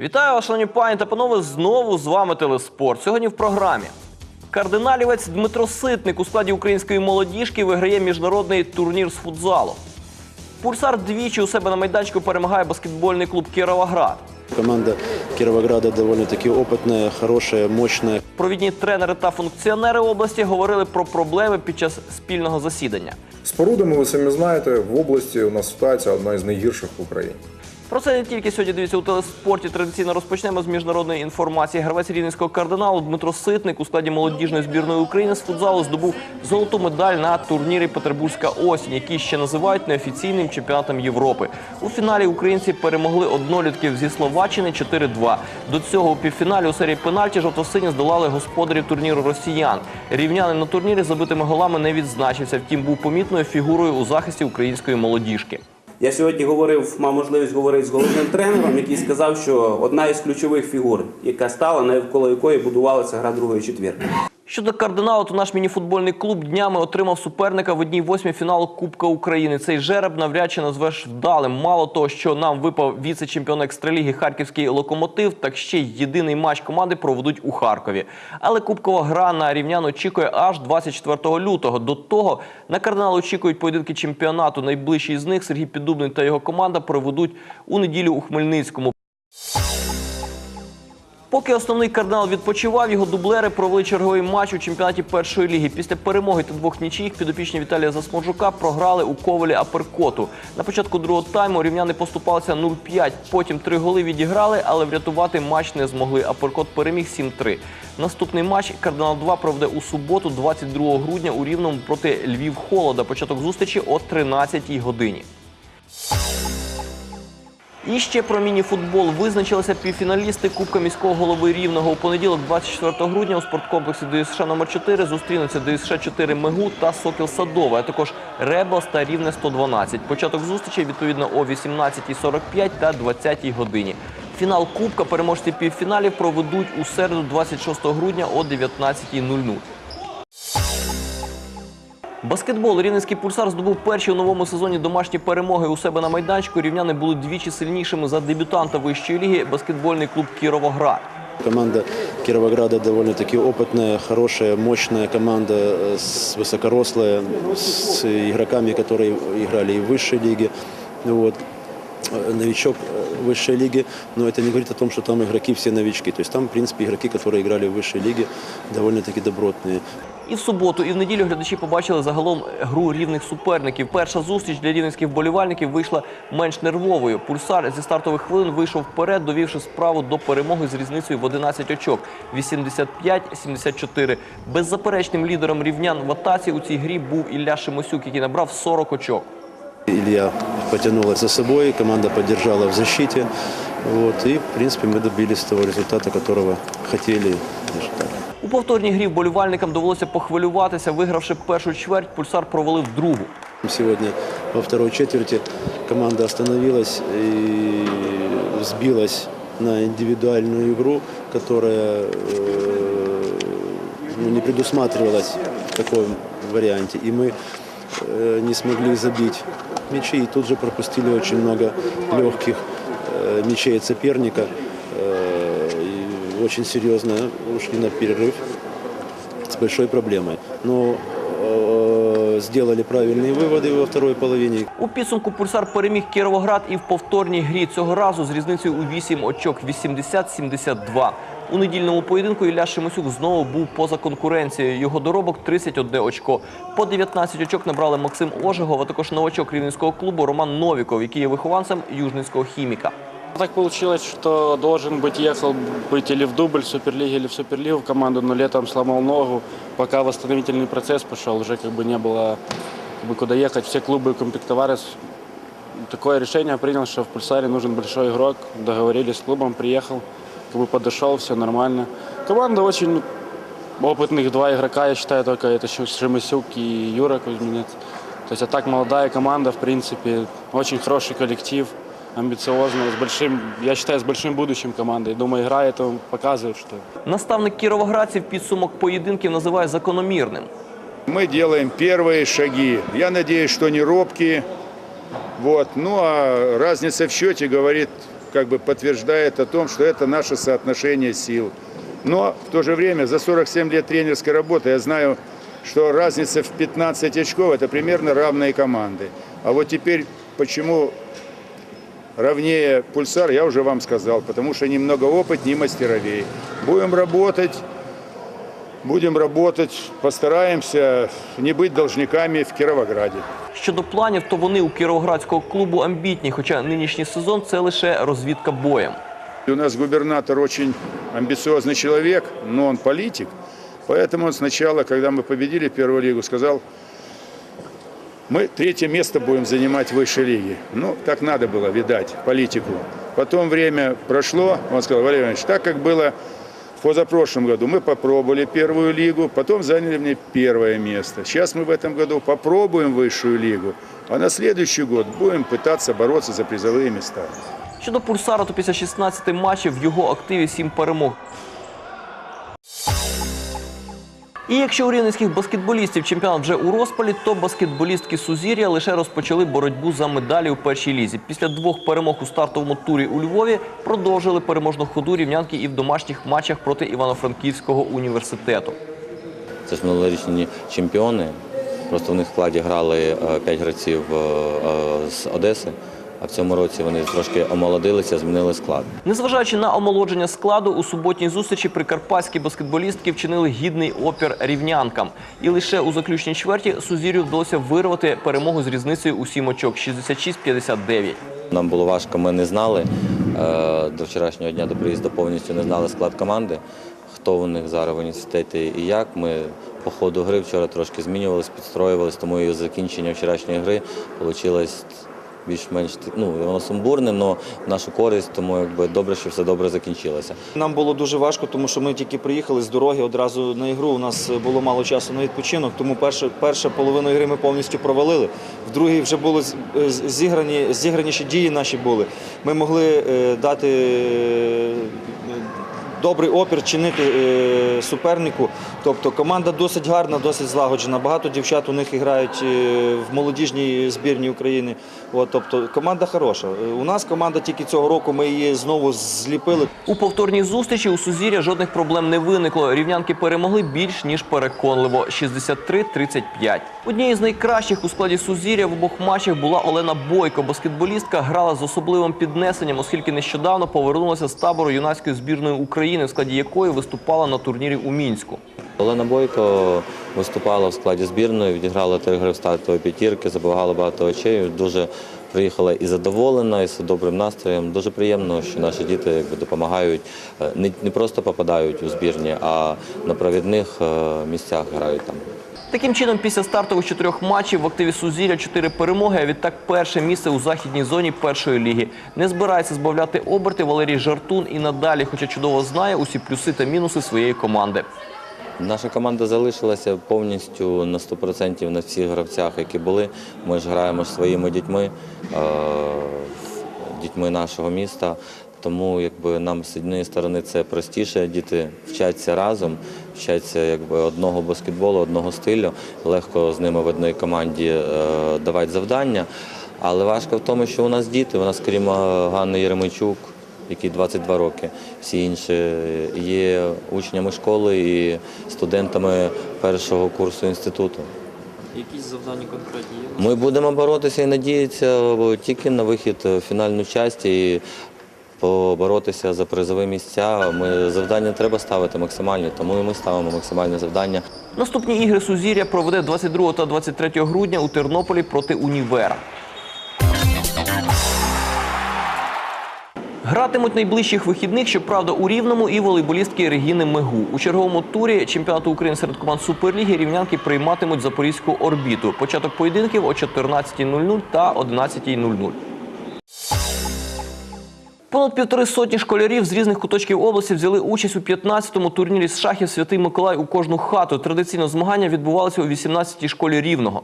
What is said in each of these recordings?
Вітаю вас, шановні пані та панове. Знову з вами Телеспорт. Сьогодні в програмі. Кардиналівець Дмитро Ситник у складі української молодіжки виграє міжнародний турнір з футзалу. Пульсар двічі у себе на майданчику перемагає баскетбольний клуб Кіровоград. Команда Кировограда довольно-таки опытная, хорошая, мощная. Провідні тренери та функціонери області говорили про проблеми під час спільного засідання. Спорудами, ви самі знаєте, в області у нас ситуація одна із найгірших в Україні. Про це не тільки сьогодні дивіться у телеспорті. Традиційно розпочнемо з міжнародної інформації. Гравець рівненського кардиналу Дмитро Ситник у складі молодіжної збірної України з футзалу здобув золоту медаль на турнірі Петербурзька осінь, який ще називають неофіційним чемпіонатом Європи. У фіналі українці перемогли однолітків зі Словаччини 4-2. До цього у півфіналі у серії пенальті жовто-сині здолали господарів турніру росіян. Рівнянин на турнірі забитими голами не відзначився. Втім, був помітною фігурою у захисті української молодіжки. Я сьогодні говорив, мав можливість говорити з головним тренером, який сказав, що одна із ключових фігур, яка стала, навколо якої будувалася гра другої четвірки. Щодо кардиналу, то наш мініфутбольний клуб днями отримав суперника в одній восьмій фіналу Кубка України. Цей жереб навряд чи назвеш вдалим. Мало того, що нам випав віце-чемпіон екстраліги Харківський локомотив, так ще єдиний матч команди проведуть у Харкові. Але кубкова гра на рівнян очікує аж 24 лютого. До того на кардинал очікують поєдинки чемпіонату. Найближчий з них Сергій Піддубний та його команда проведуть у неділю у Хмельницькому. Поки основний кардинал відпочивав, його дублери провели черговий матч у чемпіонаті першої ліги. Після перемоги та двох нічиїх підопічні Віталія Засморжука програли у ковалі Аперкоту. На початку другого тайму рівняни поступалися 0-5. Потім три голи відіграли, але врятувати матч не змогли. Аперкот переміг 7-3. Наступний матч кардинал 2 проведе у суботу, 22 грудня у Рівному проти Львів Холода. Початок зустрічі о 13 годині. І ще про міні-футбол визначилися півфіналісти Кубка міського голови Рівного. У понеділок, 24 грудня, у спорткомплексі ДСШ номер 4 зустрінуться ДСШ 4 Мегу та Сокіл Садове, а також Реблас та Рівне 112. Початок зустрічі відповідно о 18.45 та 20 годині. Фінал Кубка переможці півфіналів проведуть у середу, 26 грудня о 19.00. Баскетбол Рівненський пульсар здобув перші у новому сезоні домашні перемоги у себе на майданчику. Рівняни були двічі сильнішими за дебютанта вищої ліги баскетбольний клуб Кіровоград. Команда Кировограда довольно-таки опытная, хорошая, мощная команда, э, с высокорослая, с игроками, которые играли и в высшей лиге. Вот. Э, Новичок э, высшей лиги, но это не говорит о том, что там игроки все новички. То есть там, в принципе, игроки, которые играли в высшей лиге, довольно-таки добротные. І в суботу, і в неділю глядачі побачили загалом гру рівних суперників. Перша зустріч для рівненських вболівальників вийшла менш нервовою. Пульсар зі стартових хвилин вийшов вперед, довівши справу до перемоги з різницею в 11 очок 85-74. Беззаперечним лідером рівнян в атаці у цій грі був Ілля Шимосюк, який набрав 40 очок. Илья потянул за собой, команда поддержала в защите. Вот, и, в принципе, мы добились того результата, которого хотели и ожидали. У повторній грі вболівальникам довелося похвилюватися. Вигравши першу чверть, пульсар провалив другу. Сегодня во второй четверти команда остановилась и сбилась на индивидуальную игру, которая э, ну, не предусматривалась в таком варианте. И мы э, не смогли забить мячи и тут же пропустили очень много легких э, мячей от соперника. Э, и очень серьезно ушли на перерыв с большой проблемой. Но э, сделали правильные выводы во второй половине. У підсумку пульсар переміг Кіровоград і в повторній грі цього разу з різницею у 8 очок 80-72. У недільному поєдинку Ілля Шимосюк знову був поза конкуренцією. Його доробок 31 очко. По 19 очок набрали Максим Ожегов, а також новачок рівненського клубу Роман Новіков, який є вихованцем южницького хіміка. Так получилось, что должен быть ехал быть или в дубль в Суперлиге, или в Суперлигу в команду, но летом сломал ногу. Пока восстановительный процесс пошел, уже как бы не было как бы, куда ехать. Все клубы комплектовались. Такое решение принял, что в Пульсаре нужен большой игрок. Договорились с клубом, приехал, как бы подошел, все нормально. Команда очень опытных два игрока, я считаю, только это Шимасюк и Юра Кузьминец. То есть а так молодая команда, в принципе, очень хороший коллектив, амбициозная, с большим, я считаю, с большим будущим командой. Думаю, игра это показывает, что Наставник кіровоградців підсумок поєдинків називає закономірним. Мы делаем первые шаги. Я надеюсь, что не робкие. Вот. Ну а разница в счете говорит как бы подтверждает о том, что это наше соотношение сил. Но в то же время за 47 лет тренерской работы я знаю, что разница в 15 очков – это примерно равные команды. А вот теперь почему равнее пульсар, я уже вам сказал, потому что немного опытнее и мастеровей. Будем работать, будем работать, постараемся не быть должниками в Кировограде. Щодо планів, то вони у кіровоградського клубу амбітні, хоча нинішній сезон це лише розвідка боєм. У нас губернатор очень амбициозный человек, но он политик. Поэтому он сначала, когда мы победили первую лигу, сказал, мы третье место будем занимать в высшей лиге. Ну, так надо было, видать, политику. Потом время прошло, он сказал, Валерий Иванович, так как было в позапрошлом году, мы попробовали первую лигу, потом заняли мне первое место. Сейчас мы в этом году попробуем высшую лигу, а на следующий год будем пытаться бороться за призовые места. Щодо пульсара, то після 16 матчів в його активі 7 перемог. І якщо у рівненських баскетболістів чемпіонат вже у розпалі, то баскетболістки Сузір'я лише розпочали боротьбу за медалі у першій лізі. Після двох перемог у стартовому турі у Львові продовжили переможну ходу рівнянки і в домашніх матчах проти Івано-Франківського університету. Це ж минулорічні чемпіони. Просто в них в складі грали 5 гравців е, е, з Одеси, а в цьому році вони трошки омолодилися, змінили склад. Незважаючи на омолодження складу, у суботній зустрічі прикарпатські баскетболістки вчинили гідний опір рівнянкам. І лише у заключній чверті Сузір'ю вдалося вирвати перемогу з різницею у 7 очок 66-59. Нам було важко, ми не знали е, до вчорашнього дня до приїзду повністю не знали склад команди, хто у них зараз в університеті і як. Ми по ходу гри вчора трошки змінювалися, підстроювалися, тому і закінчення вчорашньої гри вийшло більш-менш ну, воно сумбурне, але в нашу користь, тому якби добре, що все добре закінчилося. Нам було дуже важко, тому що ми тільки приїхали з дороги одразу на ігру. У нас було мало часу на відпочинок, тому перша, перша половину ігри ми повністю провалили. В другій вже було з- з- зіграні, зіграніші дії наші були. Ми могли е, дати е, добрий опір, чинити е, супернику. Тобто команда досить гарна, досить злагоджена. Багато дівчат у них грають е, в молодіжній збірні України. От, тобто команда хороша. У нас команда тільки цього року ми її знову зліпили. У повторній зустрічі у Сузір'я жодних проблем не виникло. Рівнянки перемогли більш ніж переконливо 63-35. Однією з найкращих у складі Сузір'я в обох матчах була Олена Бойко. Баскетболістка грала з особливим піднесенням, оскільки нещодавно повернулася з табору юнацької збірної України, в складі якої виступала на турнірі у Мінську. Олена Бойко виступала в складі збірної, відіграла три гри в стартовій п'ятірки, забивала багато очей. Дуже приїхала і задоволена, і з добрим настроєм. Дуже приємно, що наші діти якби, допомагають, е, не, не просто попадають у збірні, а на провідних е, місцях грають там. Таким чином, після стартових чотирьох матчів в активі Сузір'я чотири перемоги, а відтак перше місце у західній зоні першої ліги. Не збирається збавляти оберти Валерій Жартун і надалі, хоча чудово знає усі плюси та мінуси своєї команди. Наша команда залишилася повністю на 100% на всіх гравцях, які були. Ми ж граємо ж своїми дітьми, е, дітьми нашого міста. Тому якби нам з однієї сторони це простіше. Діти вчаться разом, вчаться якби одного баскетболу, одного стилю. Легко з ними в одній команді е, давати завдання. Але важко в тому, що у нас діти. У нас, крім е, Ганни Єремичук, який 22 роки. Всі інші є учнями школи і студентами першого курсу інституту. Якісь завдання конкретні є? Ми будемо боротися і надіятися тільки на вихід в фінальну часть і поборотися за призові місця. Ми завдання треба ставити максимальні, тому і ми ставимо максимальне завдання. Наступні ігри Сузір'я проведе 22 та 23 грудня у Тернополі проти Універа. Гратимуть найближчих вихідних, щоправда, у Рівному і волейболістки Регіни Мегу. У черговому турі чемпіонату України серед команд Суперліги рівнянки прийматимуть запорізьку орбіту. Початок поєдинків о 14.00 та 11.00. Понад півтори сотні школярів з різних куточків області взяли участь у 15-му турнірі з шахів Святий Миколай у кожну хату. Традиційно змагання відбувалися у 18-й школі Рівного.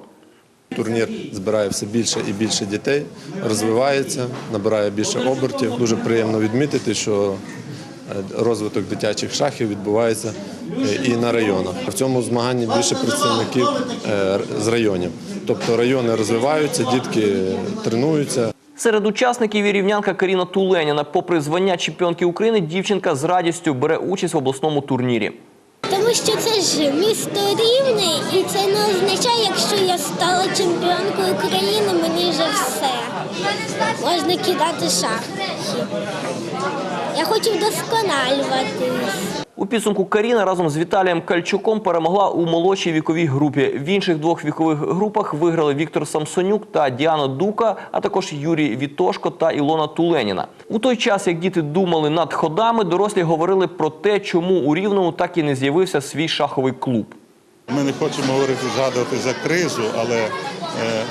Турнір збирає все більше і більше дітей, розвивається, набирає більше обертів. Дуже приємно відмітити, що е, розвиток дитячих шахів відбувається е, і на районах. В цьому змаганні більше представників е, з районів. Тобто райони розвиваються, дітки тренуються. Серед учасників і рівнянка Каріна Туленіна. Попри звання чемпіонки України, дівчинка з радістю бере участь в обласному турнірі. Тому що це ж місто рівне, і це не означає, якщо я стала чемпіонкою України, мені вже все. Можна кидати шахи. Я хочу вдосконалюватись. У підсумку Каріна разом з Віталієм Кальчуком перемогла у молодшій віковій групі. В інших двох вікових групах виграли Віктор Самсонюк та Діана Дука, а також Юрій Вітошко та Ілона Туленіна. У той час, як діти думали над ходами, дорослі говорили про те, чому у Рівному так і не з'явився свій шаховий клуб. Ми не хочемо говорити згадувати за кризу, але е,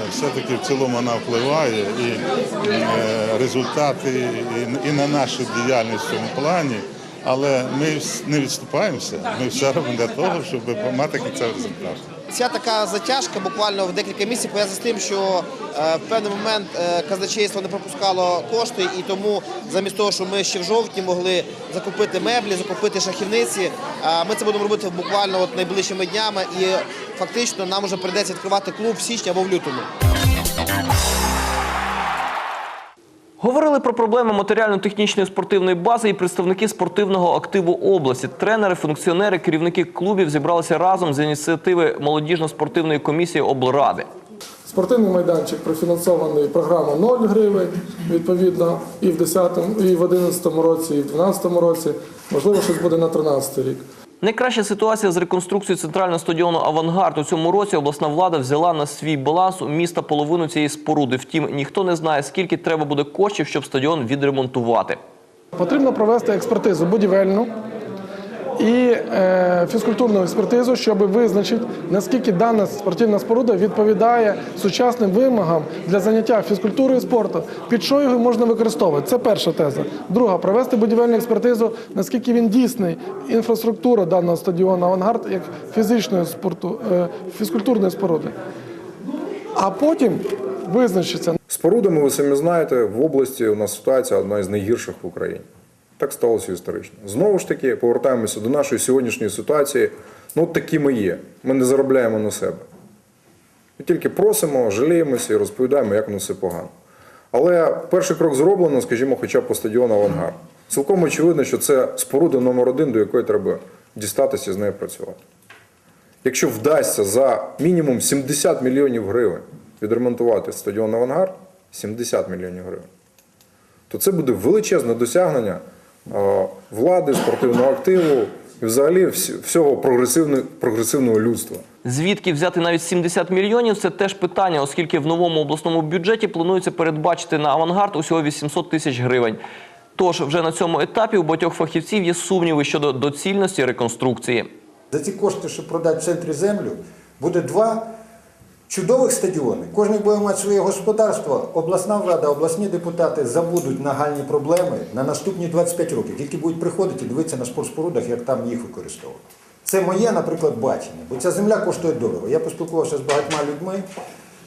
все-таки в цілому вона впливає і е, результати і, і на нашу діяльність в цьому плані. Але ми не відступаємося. Ми все робимо для того, щоб мати кінцевий результат. Ця така затяжка буквально в декілька місяців пов'язана з тим, що е, в певний момент е, казначейство не пропускало кошти, і тому замість того, що ми ще в жовтні могли закупити меблі, закупити шахівниці, е, ми це будемо робити буквально от найближчими днями, і фактично нам вже прийдеться відкривати клуб в січні або в лютому. Говорили про проблеми матеріально-технічної спортивної бази і представники спортивного активу області. Тренери, функціонери, керівники клубів зібралися разом з ініціативи молодіжно-спортивної комісії облради. Спортивний майданчик профінансований програмою 0 гривень, відповідно, і в 10, і в 11 році, і в 12 році. Можливо, щось буде на 13 рік. Найкраща ситуація з реконструкцією центрального стадіону Авангард у цьому році обласна влада взяла на свій баланс у міста половину цієї споруди. Втім, ніхто не знає, скільки треба буде коштів, щоб стадіон відремонтувати. Потрібно провести експертизу будівельну і е, фізкультурну експертизу, щоб визначити, наскільки дана спортивна споруда відповідає сучасним вимогам для заняття фізкультурою і спорту, під що його можна використовувати. Це перша теза. Друга провести будівельну експертизу, наскільки він дійсний, інфраструктура даного стадіону Авангард як фізичної спорту, е, фізкультурної споруди. А потім визначиться, Спорудами, ви самі знаєте, в області у нас ситуація одна із найгірших в Україні. Так сталося історично. Знову ж таки, повертаємося до нашої сьогоднішньої ситуації. Ну, такі ми є. Ми не заробляємо на себе. Ми тільки просимо, жаліємося і розповідаємо, як воно все погано. Але перший крок зроблено, скажімо, хоча б по стадіону Авангард. Цілком очевидно, що це споруда номер один, до якої треба дістатися і з нею працювати. Якщо вдасться за мінімум 70 мільйонів гривень відремонтувати стадіон Авангард, 70 мільйонів гривень, то це буде величезне досягнення влади, спортивного активу і взагалі всі- всього прогресивного, прогресивного людства. Звідки взяти навіть 70 мільйонів – це теж питання, оскільки в новому обласному бюджеті планується передбачити на авангард усього 800 тисяч гривень. Тож вже на цьому етапі у багатьох фахівців є сумніви щодо доцільності реконструкції. За ці кошти, щоб продати в центрі землю, буде два чудових стадіонів. Кожен буде мати своє господарство. Обласна влада, обласні депутати забудуть нагальні проблеми на наступні 25 років. Тільки будуть приходити і дивитися на спортспорудах, як там їх використовувати. Це моє, наприклад, бачення, бо ця земля коштує дорого. Я поспілкувався з багатьма людьми,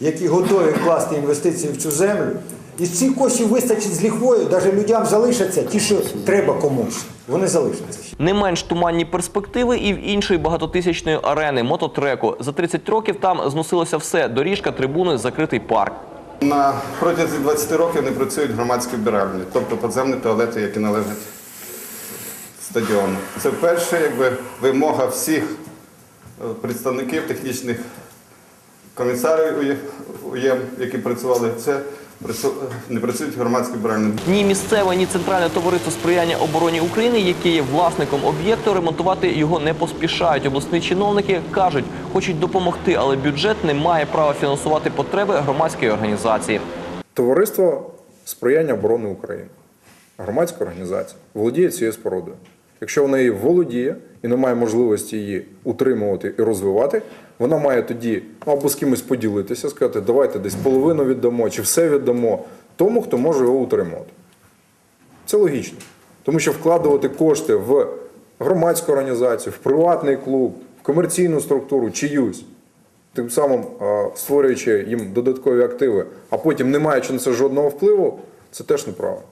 які готові вкласти інвестиції в цю землю. І з цих коштів вистачить з ліхвою, навіть людям залишаться ті, що треба комусь. Вони залишаться. Не менш туманні перспективи і в іншої багатотисячної арени мототреку. За 30 років там зносилося все: доріжка, трибуни, закритий парк. На протязі 20 років не працюють громадські вбиральні, тобто підземні туалети, які належать стадіону. Це перша якби, вимога всіх е, представників технічних комісарів УЄ- УЄМ, які працювали. Це не працюють громадські вбиральні. Ні місцеве, ні центральне товариство сприяння обороні України, яке є власником об'єкту, ремонтувати його не поспішають. Обласні чиновники кажуть, хочуть допомогти, але бюджет не має права фінансувати потреби громадської організації. Товариство сприяння оборони України, громадська організація, володіє цією спорудою. Якщо вона її володіє і не має можливості її утримувати і розвивати, вона має тоді ну, або з кимось поділитися, сказати, давайте десь половину віддамо чи все віддамо тому, хто може його утримувати. Це логічно. Тому що вкладувати кошти в громадську організацію, в приватний клуб, в комерційну структуру чиюсь, тим самим створюючи їм додаткові активи, а потім не маючи на це жодного впливу, це теж неправильно.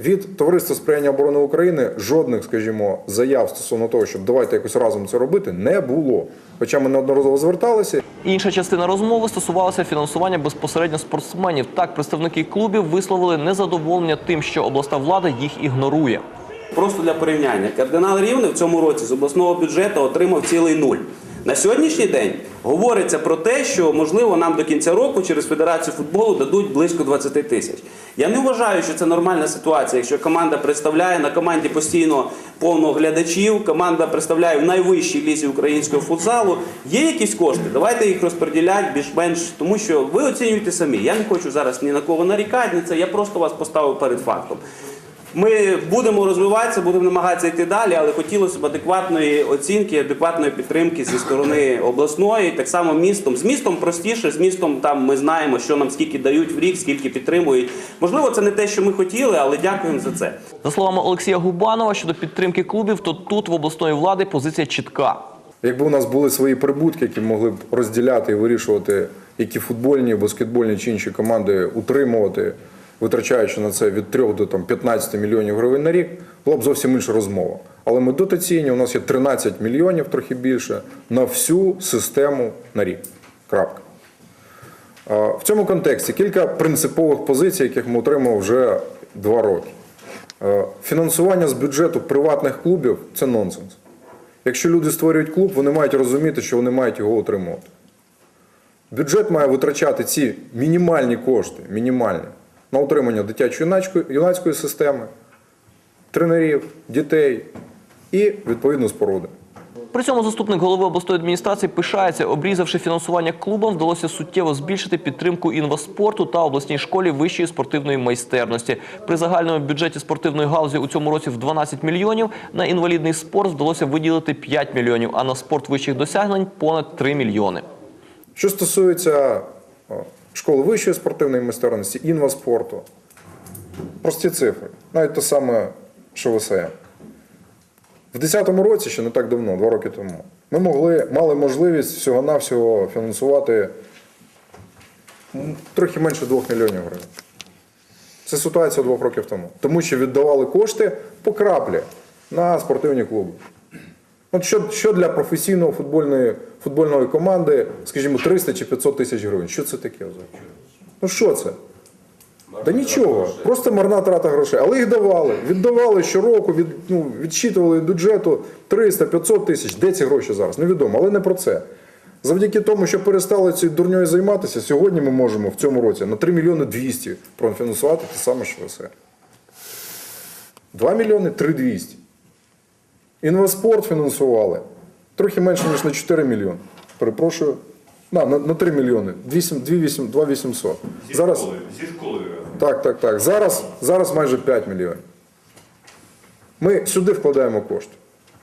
Від товариства сприяння оборони України жодних, скажімо, заяв стосовно того, щоб давайте якось разом це робити, не було. Хоча ми неодноразово зверталися. Інша частина розмови стосувалася фінансування безпосередньо спортсменів. Так, представники клубів висловили незадоволення тим, що обласна влада їх ігнорує. Просто для порівняння, кардинал Рівне в цьому році з обласного бюджету отримав цілий нуль. На сьогоднішній день говориться про те, що можливо нам до кінця року через Федерацію футболу дадуть близько 20 тисяч. Я не вважаю, що це нормальна ситуація, якщо команда представляє на команді постійно повно глядачів, команда представляє в найвищій лізі українського футзалу. Є якісь кошти? Давайте їх розподіляти більш-менш, тому що ви оцінюєте самі. Я не хочу зараз ні на кого нарікати, ні це. Я просто вас поставив перед фактом. Ми будемо розвиватися, будемо намагатися йти далі, але хотілося б адекватної оцінки, адекватної підтримки зі сторони обласної, так само містом. З містом простіше, з містом там ми знаємо, що нам скільки дають в рік, скільки підтримують. Можливо, це не те, що ми хотіли, але дякуємо за це. За словами Олексія Губанова, щодо підтримки клубів, то тут в обласної влади позиція чітка. Якби у нас були свої прибутки, які могли б розділяти і вирішувати, які футбольні, баскетбольні чи інші команди утримувати, витрачаючи на це від 3 до там, 15 мільйонів гривень на рік, була б зовсім інша розмова. Але ми дотаційні, у нас є 13 мільйонів, трохи більше, на всю систему на рік. Крапка. В цьому контексті кілька принципових позицій, яких ми отримали вже два роки. Фінансування з бюджету приватних клубів це нонсенс. Якщо люди створюють клуб, вони мають розуміти, що вони мають його отримувати. Бюджет має витрачати ці мінімальні кошти, мінімальні, на утримання дитячо-юнацької юнацької системи, тренерів, дітей і відповідно споруди. При цьому заступник голови обласної адміністрації пишається, обрізавши фінансування клубам, вдалося суттєво збільшити підтримку інваспорту та обласній школі вищої спортивної майстерності. При загальному бюджеті спортивної галузі у цьому році в 12 мільйонів на інвалідний спорт вдалося виділити 5 мільйонів, а на спорт вищих досягнень понад 3 мільйони. Що стосується о, школи вищої спортивної майстерності, інваспорту, прості цифри, навіть те саме, що ВСМ. В 2010 році, ще не так давно, два роки тому, ми могли, мали можливість всього-навсього фінансувати трохи менше 2 мільйонів гривень. Це ситуація двох років тому. Тому що віддавали кошти по краплі на спортивні клуби. От що, що для професійної футбольної, футбольної команди, скажімо, 300 чи 500 тисяч гривень? Що це таке взагалі? Ну що це? Та нічого, просто марна трата грошей. Але їх давали. Віддавали щороку, від, ну, відчитували від бюджету 300-500 тисяч. Де ці гроші зараз? Невідомо, але не про це. Завдяки тому, що перестали цією дурньою займатися, сьогодні ми можемо в цьому році на 3 мільйони 200 профінансувати те саме, що все. 2 мільйони 3 200. Інвеспорт фінансували трохи менше, ніж на 4 мільйони. Перепрошую. На, на, на 3 мільйони. 2 800. Зараз, Зі школою. так, так, так. Зараз, зараз майже 5 мільйонів. Ми сюди вкладаємо кошти.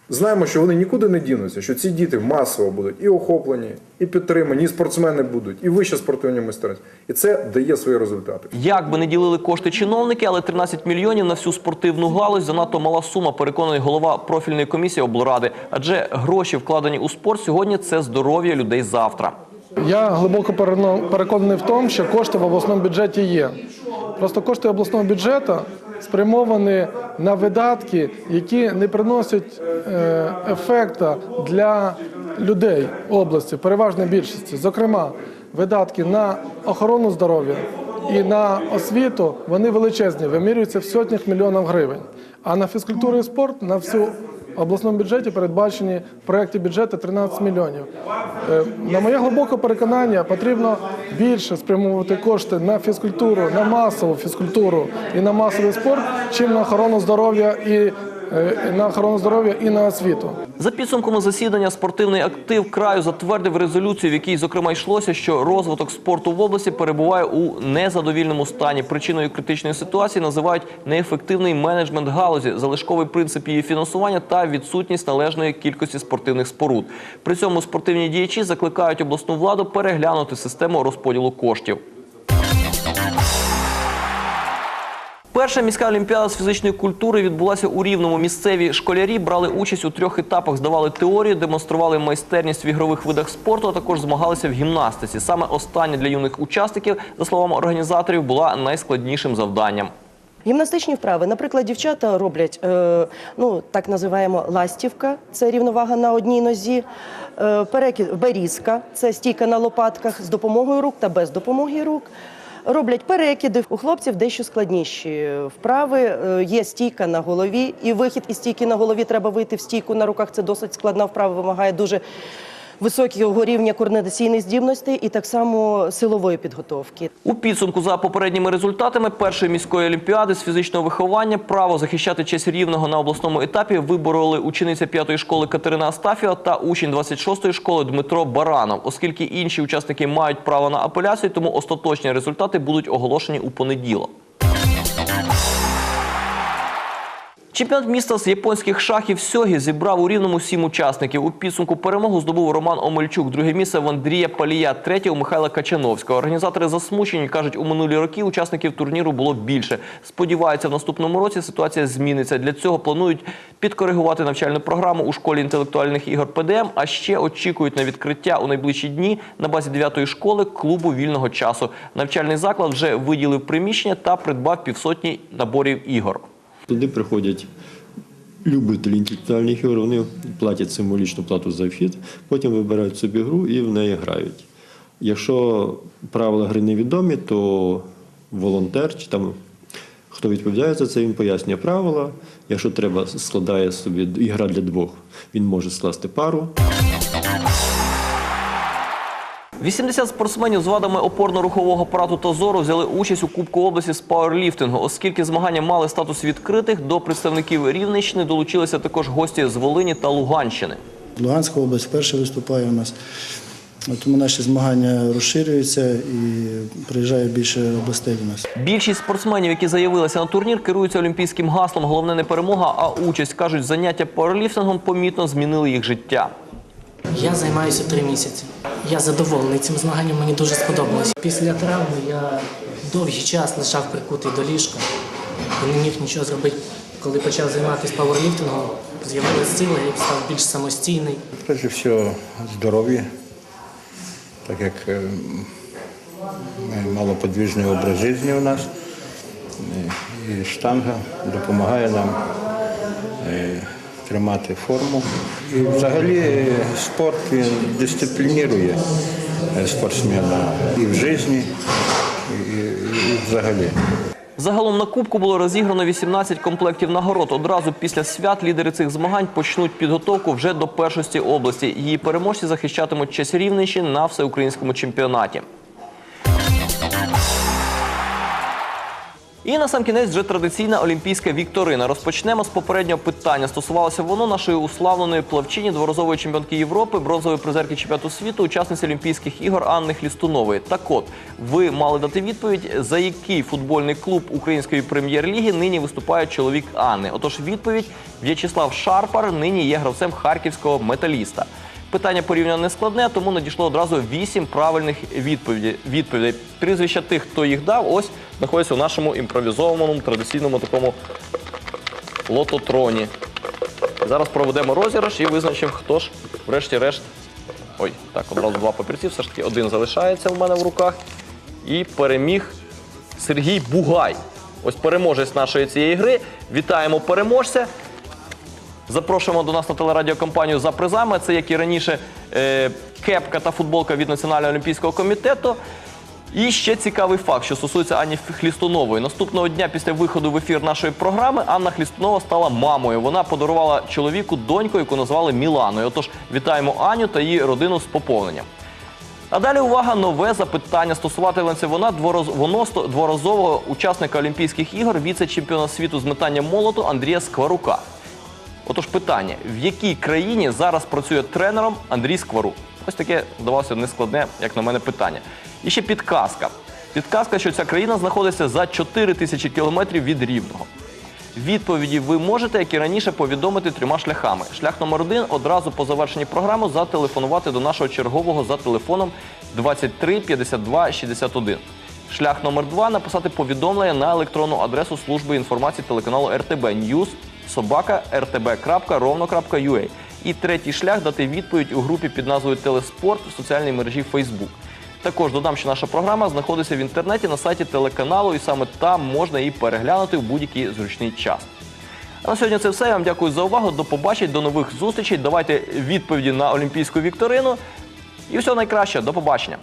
Знаємо, що вони нікуди не дінуться, що ці діти масово будуть і охоплені, і підтримані, і спортсмени будуть, і вища спортивні майстерність. І це дає свої результати. Як би не ділили кошти чиновники, але 13 мільйонів на всю спортивну галузь занадто мала сума, переконаний голова профільної комісії облради. Адже гроші, вкладені у спорт, сьогодні це здоров'я людей завтра. Я глибоко переконаний в тому, що кошти в обласному бюджеті є. Просто кошти обласного бюджету спрямовані на видатки, які не приносять е, ефекту для людей області, в переважній більшості. Зокрема, видатки на охорону здоров'я і на освіту вони величезні, вимірюються в сотнях мільйонів гривень. А на фізкультуру і спорт на всю в обласному бюджеті передбачені в проєкті бюджету 13 мільйонів. Е, На моє глибоке переконання, потрібно більше спрямовувати кошти на фізкультуру, на масову фізкультуру і на масовий спорт, чим на охорону здоров'я і на охорону здоров'я і на освіту. За підсумками засідання спортивний актив краю затвердив резолюцію, в якій зокрема йшлося, що розвиток спорту в області перебуває у незадовільному стані. Причиною критичної ситуації називають неефективний менеджмент галузі, залишковий принцип її фінансування та відсутність належної кількості спортивних споруд. При цьому спортивні діячі закликають обласну владу переглянути систему розподілу коштів. Перша міська олімпіада з фізичної культури відбулася у Рівному. Місцеві школярі брали участь у трьох етапах, здавали теорію, демонстрували майстерність в ігрових видах спорту, а також змагалися в гімнастиці. Саме остання для юних учасників, за словами організаторів, була найскладнішим завданням. Гімнастичні вправи, наприклад, дівчата роблять е, ну так називаємо ластівка, це рівновага на одній нозі. Е, перекид берізка, це стійка на лопатках з допомогою рук та без допомоги рук. Роблять перекиди. У хлопців дещо складніші вправи. Е, Є стійка на голові, і вихід із стійки на голові треба вийти в стійку на руках. Це досить складна вправа, вимагає дуже високого рівня координаційних здібностей і так само силової підготовки. У підсумку за попередніми результатами першої міської олімпіади з фізичного виховання право захищати честь рівного на обласному етапі вибороли учениця 5-ї школи Катерина Астафєва та учень 26-ї школи Дмитро Баранов. Оскільки інші учасники мають право на апеляцію, тому остаточні результати будуть оголошені у понеділок. Чемпіонат міста з японських шахів Сьогі зібрав у рівному сім учасників. У підсумку перемогу здобув Роман Омельчук. Друге місце в Андрія Палія, третє у Михайла Качановського. Організатори засмучені кажуть, у минулі роки учасників турніру було більше. Сподіваються, в наступному році ситуація зміниться. Для цього планують підкоригувати навчальну програму у школі інтелектуальних ігор ПДМ. А ще очікують на відкриття у найближчі дні на базі 9-ї школи клубу вільного часу. Навчальний заклад вже виділив приміщення та придбав півсотні наборів ігор. Туди приходять любителі інтелектуальних ігор, вони платять символічну плату за вхід, потім вибирають собі гру і в неї грають. Якщо правила гри невідомі, то волонтер чи там хто відповідає за це, він пояснює правила. Якщо треба, складає собі ігра для двох, він може скласти пару. 80 спортсменів з вадами опорно-рухового апарату та зору взяли участь у Кубку області з пауерліфтингу. Оскільки змагання мали статус відкритих, до представників Рівненщини долучилися також гості з Волині та Луганщини. Луганська область вперше виступає у нас. Тому наші змагання розширюються і приїжджає більше областей до нас. Більшість спортсменів, які заявилися на турнір, керуються олімпійським гаслом Головне не перемога, а участь. Кажуть, заняття пауерліфтингом помітно змінили їх життя. Я займаюся три місяці. Я задоволений цим змаганням, мені дуже сподобалось. Після травми я довгий час лежав прикутий до ліжка і не міг нічого зробити. Коли почав займатися пауерліфтингом, з'явилася сила, я став більш самостійний. Прежде всього здоров'я, так як е, ми образ життя у нас. Е, І штанга допомагає нам е, тримати форму. І взагалі спорт він дисциплінує е, спортсмена і в житті, і взагалі. Загалом на кубку було розіграно 18 комплектів нагород. Одразу після свят лідери цих змагань почнуть підготовку вже до першості області. Її переможці захищатимуть честь Рівненщини на всеукраїнському чемпіонаті. І на сам кінець вже традиційна олімпійська вікторина. Розпочнемо з попереднього питання. Стосувалося воно нашої уславленої плавчині, дворазової чемпіонки Європи, бронзової призерки чемпіонату світу, учасниці Олімпійських ігор Анни Хлістунової. Так от, ви мали дати відповідь, за який футбольний клуб української прем'єр-ліги нині виступає чоловік Анни. Отож, відповідь В'ячеслав Шарпар нині є гравцем харківського металіста. Питання порівняно не складне, тому надійшло одразу вісім правильних відповідей. відповідей. Прізвища тих, хто їх дав, ось знаходяться у нашому імпровізованому традиційному такому лототроні. Зараз проведемо розіграш і визначимо, хто ж, врешті-решт. Ой, так, одразу два папірці, все ж таки один залишається в мене в руках. І переміг Сергій Бугай. Ось переможець нашої цієї гри. Вітаємо переможця. Запрошуємо до нас на телерадіокомпанію за призами. Це як і раніше е, кепка та футболка від Національного олімпійського комітету. І ще цікавий факт, що стосується Ані Хлістунової. Наступного дня після виходу в ефір нашої програми Анна Хлістунова стала мамою. Вона подарувала чоловіку доньку, яку назвали Міланою. Отож, вітаємо Аню та її родину з поповненням. А далі увага, нове запитання. Стосуватиметься вона двороз... дворазового учасника Олімпійських ігор, віце-чемпіона світу з метання молоту Андрія Скварука. Отож, питання: в якій країні зараз працює тренером Андрій Скварук? Ось таке здавалося нескладне, як на мене, питання. І ще підказка. Підказка, що ця країна знаходиться за 4 тисячі кілометрів від Рівного. Відповіді ви можете, як і раніше, повідомити трьома шляхами. Шлях номер один одразу по завершенні програми зателефонувати до нашого чергового за телефоном 23 52 61. Шлях номер два написати повідомлення на електронну адресу служби інформації телеканалу РТБ News собака rtb.rovno.ua. І третій шлях дати відповідь у групі під назвою Телеспорт в соціальній мережі Facebook. Також додам, що наша програма знаходиться в інтернеті на сайті телеканалу, і саме там можна її переглянути в будь-який зручний час. А на сьогодні це все. Я вам дякую за увагу. До побачень, до нових зустрічей. Давайте відповіді на олімпійську вікторину. І всього найкращого. До побачення.